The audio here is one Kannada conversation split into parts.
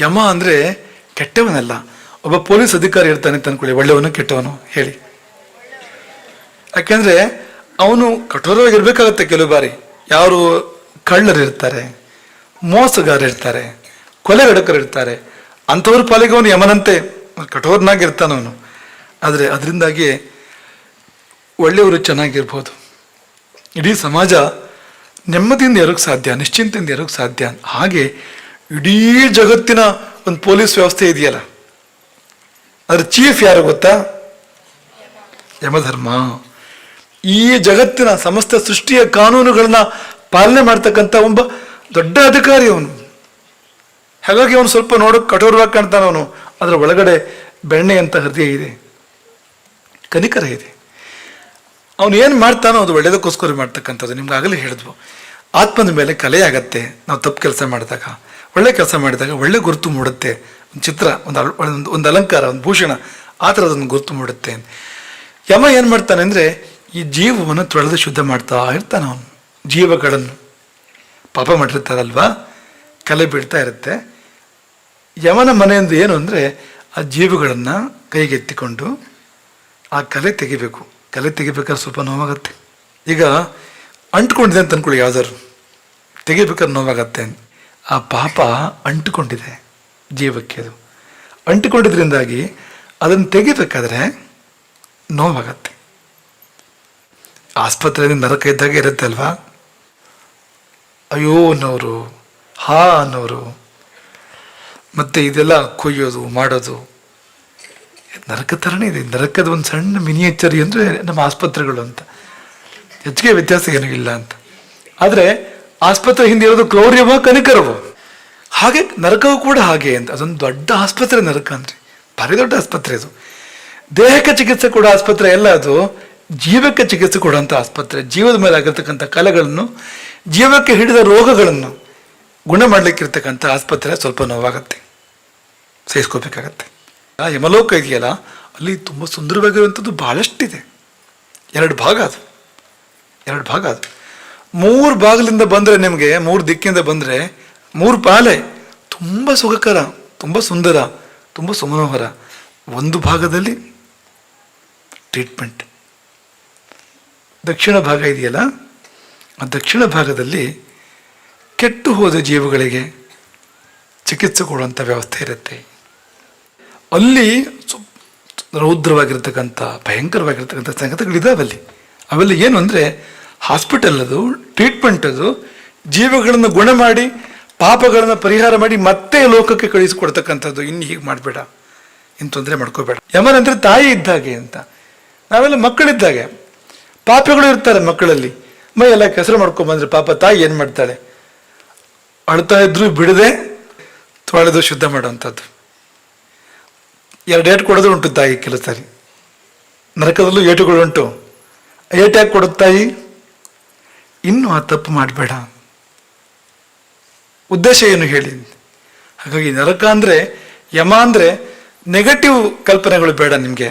ಯಮ ಅಂದರೆ ಕೆಟ್ಟವನಲ್ಲ. ಒಬ್ಬ ಪೊಲೀಸ್ ಅಧಿಕಾರಿ ಇರ್ತಾನೆ ಅಂತ ಅನ್ಕೊಳ್ಳಿ ಒಳ್ಳೆಯವನು ಕೆಟ್ಟವನು, ಹೇಳಿ. ಯಾಕೆಂದ್ರೆ ಅವನು ಕಠೋರವಾಗಿರ್ಬೇಕಾಗತ್ತೆ ಕೆಲವು ಬಾರಿ. ಯಾರು ಕಳ್ಳರು ಇರ್ತಾರೆ ಮೋಸಗಾರ ಇರ್ತಾರೆ ಅಂಥವ್ರ ಪಾಲಿಗೆ ಅವನು ಯಮನಂತೆ. ಕಠೋರನಾಗಿರ್ತಾನ ಅವನು. ಆದರೆ ಅದರಿಂದಾಗಿ ಒಳ್ಳೆಯವರು ಚೆನ್ನಾಗಿರ್ಬೋದು. ಇಡೀ ಸಮಾಜ ನೆಮ್ಮದಿಯಿಂದ ಇರೋಕ್ಕೆ ಸಾಧ್ಯ, ನಿಶ್ಚಿಂತೆಯಿಂದ ಇರೋಕ್ಕೆ ಸಾಧ್ಯ. ಹಾಗೆ ಇಡೀ ಜಗತ್ತಿನ ಒಂದು ಪೊಲೀಸ್ ವ್ಯವಸ್ಥೆ ಇದೆಯಲ್ಲ? ಅದ್ರ ಚೀಫ್ ಯಾರು ಗೊತ್ತಾ? ಯಮಧರ್ಮ. ಈ ಜಗತ್ತಿನ ಸಮಸ್ತ ಸೃಷ್ಟಿಯ ಕಾನೂನುಗಳನ್ನ ಪಾಲನೆ ಮಾಡ್ತಕ್ಕಂಥ ಒಬ್ಬ ದೊಡ್ಡ ಅಧಿಕಾರಿ ಅವನು. ಹಾಗಾಗಿ ಅವನು ಸ್ವಲ್ಪ ನೋಡೋಕೆ ಕಠೋರವಾಗಿ ಕಾಣ್ತಾನ ಅವನು. ಅದರ ಒಳಗಡೆ ಬೆಣ್ಣೆ ಅಂತ ಹೃದಯ ಇದೆ. ಕನಿಕರ ಇದೆ. ಅವನು ಏನು ಮಾಡ್ತಾನೋ ಅದು ಒಳ್ಳೆಯದಕ್ಕೋಸ್ಕರ ಮಾಡ್ತಕ್ಕಂಥದ್ದು. ನಿಮ್ಗೆ ಆಗಲೇ ಹೇಳಿದ್ವು. ಆತ್ಮದ ಮೇಲೆ ಕಲೆ ಆಗತ್ತೆ ನಾವು ತಪ್ಪು ಕೆಲಸ ಮಾಡಿದಾಗ. ಒಳ್ಳೆ ಕೆಲಸ ಮಾಡಿದಾಗ ಒಳ್ಳೆ ಗುರುತು ಮೂಡುತ್ತೆ. ಒಂದು ಚಿತ್ರ, ಒಂದು ಒಂದು ಅಲಂಕಾರ, ಒಂದು ಭೂಷಣ, ಆ ಥರದೊಂದು ಗುರುತು ಮೂಡುತ್ತೆ. ಯಮ ಏನು ಮಾಡ್ತಾನೆ ಅಂದರೆ, ಈ ಜೀವವನ್ನು ತೊಳೆದು ಶುದ್ಧ ಮಾಡ್ತಾ ಇರ್ತಾನೆ ಅವನು. ಜೀವಗಳನ್ನು. ಪಾಪ ಮಾಡಿರ್ತಾರಲ್ವಾ? ಕಲೆ ಬಿಡ್ತಾ ಇರುತ್ತೆ. ಯಮನ ಮನೆಯಿಂದ ಏನು ಅಂದರೆ, ಆ ಜೀವಗಳನ್ನು ಕೈಗೆತ್ತಿಕೊಂಡು ಆ ಕಲೆ ತೆಗಿಬೇಕು. ಕಲೆ ತೆಗಿಬೇಕಾದ್ರೆ ಸ್ವಲ್ಪ ನೋವಾಗತ್ತೆ. ಈಗ ಅಂಟ್ಕೊಂಡಿದೆ ಅಂತ ಅಂದ್ಕೊಳ್ಳಿ ಯಾವ್ದಾದ್ರು. ತೆಗಿಬೇಕಾದ್ರೆ ನೋವಾಗತ್ತೆ ಆ ಪಾಪ ಅಂಟುಕೊಂಡಿದೆ ಜೀವಕ್ಕೆ ಅದು. ಅಂಟುಕೊಂಡಿದ್ರಿಂದಾಗಿ ಅದನ್ನು ತೆಗಿಬೇಕಾದ್ರೆ ನೋವಾಗತ್ತೆ ಆಸ್ಪತ್ರೆಯಲ್ಲಿ ನರಕ ಇದ್ದಾಗ ಇರುತ್ತೆ ಅಲ್ವಾ? ಅಯ್ಯೋ ಅನ್ನೋರು, ಹಾ ಅನ್ನೋರು, ಮತ್ತೆ ಇದೆಲ್ಲ ಕೊಯ್ಯೋದು, ಮಾಡೋದು. ನರಕ ಥರನೇ ಇದೆ. ನರಕದ ಒಂದು ಸಣ್ಣ ಮಿನಿಯೇಚರ್ ಅಂದರೆ ನಮ್ಮ ಆಸ್ಪತ್ರೆಗಳು ಅಂತ. ಹೆಚ್ಚಿಗೆ ವ್ಯತ್ಯಾಸ ಏನೂ ಇಲ್ಲ ಅಂತ. ಆದರೆ ಆಸ್ಪತ್ರೆ ಹಿಂದೆ ಇರೋದು ಕ್ರೌರ್ಯವ ಕನಿಕರವು. ಹಾಗೆ ನರಕವು ಕೂಡ ಹಾಗೆ ಅಂತ. ಅದೊಂದು ದೊಡ್ಡ ಆಸ್ಪತ್ರೆ ನರಕ ಅಂದ್ರೆ. ಭಾರಿ ದೊಡ್ಡ ಆಸ್ಪತ್ರೆ ಅದು ದೇಹಕ್ಕೆ ಚಿಕಿತ್ಸೆ ಕೊಡೋ ಆಸ್ಪತ್ರೆ ಎಲ್ಲ ಅದು. ಜೀವಕ್ಕೆ ಚಿಕಿತ್ಸೆ ಕೊಡುವಂಥ ಆಸ್ಪತ್ರೆ. ಜೀವದ ಮೇಲೆ ಆಗಿರ್ತಕ್ಕಂಥ ಕಲೆಗಳನ್ನು, ಜೀವಕ್ಕೆ ಹಿಡಿದ ರೋಗಗಳನ್ನು ಗುಣ ಮಾಡಲಿಕ್ಕಿರ್ತಕ್ಕಂಥ ಆಸ್ಪತ್ರೆ ಸ್ವಲ್ಪ ನೋವಾಗತ್ತೆ. ಸಹಿಸ್ಕೋಬೇಕಾಗತ್ತೆ ಆ ಯಮಲೋಕ ಇದೆಯಲ್ಲ, ಅಲ್ಲಿ ತುಂಬ ಸುಂದರವಾಗಿರುವಂಥದ್ದು ಬಹಳಷ್ಟಿದೆ. ಎರಡು ಭಾಗ ಅದು. ಎರಡು ಭಾಗ ಅದು. ಮೂರು ಬಾಗಿಲಿಂದ ಬಂದರೆ ನಿಮಗೆ, ಮೂರು ದಿಕ್ಕಿಂದ ಬಂದರೆ ಮೂರು ಪಾಲೆ. ತುಂಬ ಸುಖಕರ ತುಂಬ ಸುಂದರ, ತುಂಬ ಸುಮನೋಹರ. ಒಂದು ಭಾಗದಲ್ಲಿ ಟ್ರೀಟ್ಮೆಂಟ್ ದಕ್ಷಿಣ ಭಾಗ ಇದೆಯಲ್ಲ? ಆ ದಕ್ಷಿಣ ಭಾಗದಲ್ಲಿ ಕೆಟ್ಟು ಹೋದ ಜೀವಗಳಿಗೆ ಚಿಕಿತ್ಸೆ ಕೊಡುವಂಥ ವ್ಯವಸ್ಥೆ ಇರುತ್ತೆ. ಅಲ್ಲಿ ರೌದ್ರವಾಗಿರ್ತಕ್ಕಂಥ, ಭಯಂಕರವಾಗಿರ್ತಕ್ಕಂಥ ಸಂಗತಿಗಳಿದಾವೆ ಅಲ್ಲಿ ಅವೆಲ್ಲ ಏನು ಅಂದರೆ ಹಾಸ್ಪಿಟಲ್ ಅದು ಟ್ರೀಟ್ಮೆಂಟ್ ಅದು, ಜೀವಗಳನ್ನು ಗುಣ ಮಾಡಿ, ಪಾಪಗಳನ್ನು ಪರಿಹಾರ ಮಾಡಿ ಮತ್ತೆ ಲೋಕಕ್ಕೆ ಕಳಿಸಿಕೊಡ್ತಕ್ಕಂಥದ್ದು ಇನ್ನು ಹೀಗೆ ಮಾಡಬೇಡ. ಇನ್ನು ತೊಂದರೆ ಮಾಡ್ಕೋಬೇಡ. ಯಮನಂದ್ರೆ ತಾಯಿ ಇದ್ದಾಗೆ ಅಂತ. ನಾವೆಲ್ಲ ಮಕ್ಕಳಿದ್ದಾಗೆ. ಪಾಪಗಳು ಇರ್ತಾರೆ ಮಕ್ಕಳಲ್ಲಿ. ಮೈ ಎಲ್ಲ ಕೆಸರು ಮಾಡ್ಕೊಂಬಂದ್ರೆ ಪಾಪ ತಾಯಿ ಏನು ಮಾಡ್ತಾಳೆ? ಅಳ್ತಾ ಇದ್ರು ಬಿಡದೆ ತೊಳೆದು ಶುದ್ಧ ಮಾಡುವಂಥದ್ದು. ಎರಡು ಏಟು ಕೊಡೋದು ಉಂಟು ತಾಯಿ ಕೆಲವು ಸಾರಿ. ನರಕದಲ್ಲೂ ಏಟುಗಳು ಉಂಟು. ಕೊಡುತ್ತಾಯಿ ಇನ್ನೂ ಆ ತಪ್ಪು ಮಾಡಬೇಡ. ಉದ್ದೇಶ ಏನು ಹೇಳಿ? ಹಾಗಾಗಿ ನರಕ ಅಂದರೆ ಯಮ ಅಂದರೆ ನೆಗೆಟಿವ್ ಕಲ್ಪನೆಗಳು ಬೇಡ ನಿಮಗೆ.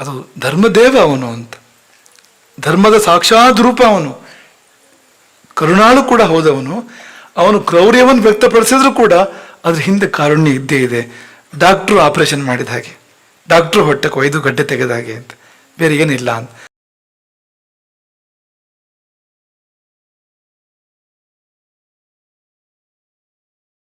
ಅದು ಧರ್ಮದೇವ ಅವನು ಅಂತ. ಧರ್ಮದ ಸಾಕ್ಷಾತ್ ರೂಪ ಅವನು. ಕರುಣಾಳು ಕೂಡ ಹೋದವನು. ಅವನು ಕ್ರೌರ್ಯವನ್ನು ವ್ಯಕ್ತಪಡಿಸಿದ್ರು ಕೂಡ ಅದ್ರ ಹಿಂದೆ ಕಾರುಣ್ಯ ಇದ್ದೇ ಇದೆ. ಡಾಕ್ಟ್ರು ಆಪರೇಷನ್ ಮಾಡಿದ ಹಾಗೆ. ಡಾಕ್ಟ್ರು ಹೊಟ್ಟೆ ಕೊಯ್ದು ಗಡ್ಡೆ ತೆಗೆದ ಹಾಗೆ ಅಂತ. ಬೇರೆ ಏನಿಲ್ಲ ಅಂತ.